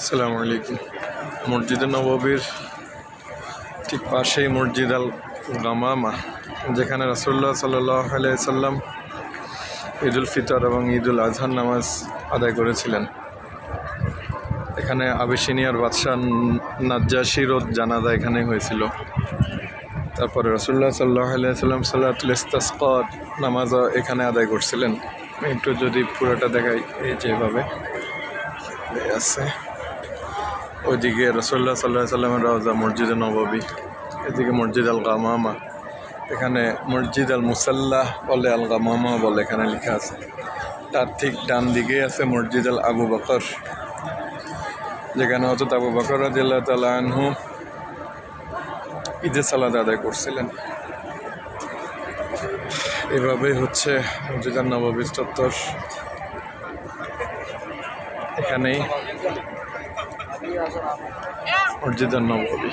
আসসালামু আলাইকুম। মসজিদে নববীর ঠিক পাশেই মসজিদ আল গামামা, যেখানে রাসুল্লাহ সাল্লাহ সাল্লাম ঈদুল ফিতর এবং ঈদুল আজহার নামাজ আদায় করেছিলেন। এখানে আবিসিনিয়ার বাদশাহ নাজ্জাসিরত জানাজা এখানে হয়েছিল। তারপরে রসুল্লাহ সাল্লাহ সাল্লাম সাল্লাতুল ইস্তাসকর নামাজও এখানে আদায় করছিলেন। একটু যদি পুরোটা দেখাই এই যেভাবে আছে। ওইদিকে রসল্লা সাল্লাহ সাল্লামের রওজা মসজিদে নববী, এদিকে মসজিদ আল গামামা এখানে মসজিদ আল মুসাল্লাহ বলে আল গামামা বলে এখানে লেখা আছে। তার ঠিক ডান দিকে আছে মসজিদ আল আবু বকর। যেখানে হজরত আবু বকর রাজিল্লাহ তালা আনহু ঈদের সালাদ আদায় করছিলেন। এভাবেই হচ্ছে মসজিদ আল নববীর চত্বর। এখানেই মসজিদ নাম নববী